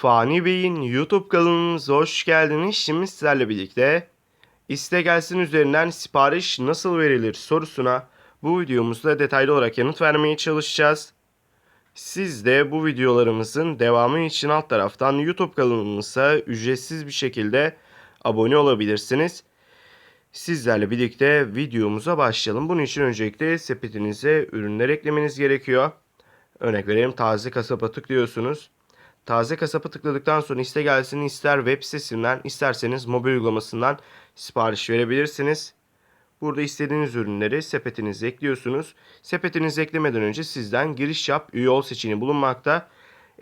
Fani Bey'in YouTube kanalımıza hoş geldiniz. Şimdi sizlerle birlikte iste gelsin üzerinden sipariş nasıl verilir sorusuna bu videomuzda detaylı olarak yanıt vermeye çalışacağız. Siz de bu videolarımızın devamı için alt taraftan YouTube kanalımıza ücretsiz bir şekilde abone olabilirsiniz. Sizlerle birlikte videomuza başlayalım. Bunun için öncelikle sepetinize ürünler eklemeniz gerekiyor. Örnek vereyim taze kasapa tıklıyorsunuz. Taze kasapı tıkladıktan sonra iste gelsin ister web sitesinden isterseniz mobil uygulamasından sipariş verebilirsiniz. Burada istediğiniz ürünleri sepetinize ekliyorsunuz. Sepetinize eklemeden önce sizden giriş yap üye ol seçeneği bulunmakta.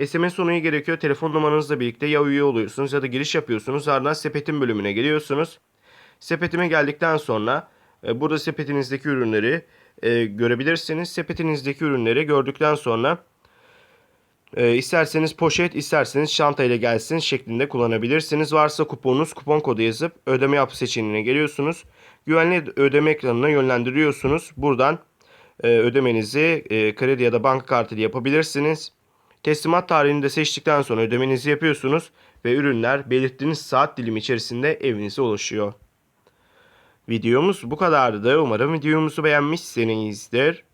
SMS onayı gerekiyor. Telefon numaranızla birlikte ya üye oluyorsunuz ya da giriş yapıyorsunuz. Ardından sepetin bölümüne geliyorsunuz. Sepetime geldikten sonra e, burada sepetinizdeki ürünleri e, görebilirsiniz. Sepetinizdeki ürünleri gördükten sonra e, isterseniz poşet isterseniz çanta ile gelsin şeklinde kullanabilirsiniz. Varsa kuponunuz kupon kodu yazıp ödeme yap seçeneğine geliyorsunuz. Güvenli ödeme ekranına yönlendiriyorsunuz. Buradan e, ödemenizi e, kredi ya da banka kartı ile yapabilirsiniz. Teslimat tarihini de seçtikten sonra ödemenizi yapıyorsunuz ve ürünler belirttiğiniz saat dilimi içerisinde evinize ulaşıyor. Videomuz bu kadardı. Umarım videomuzu beğenmişsinizdir.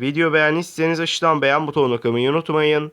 Video beğendiyseniz aşağıdan beğen butonuna kılmayı unutmayın.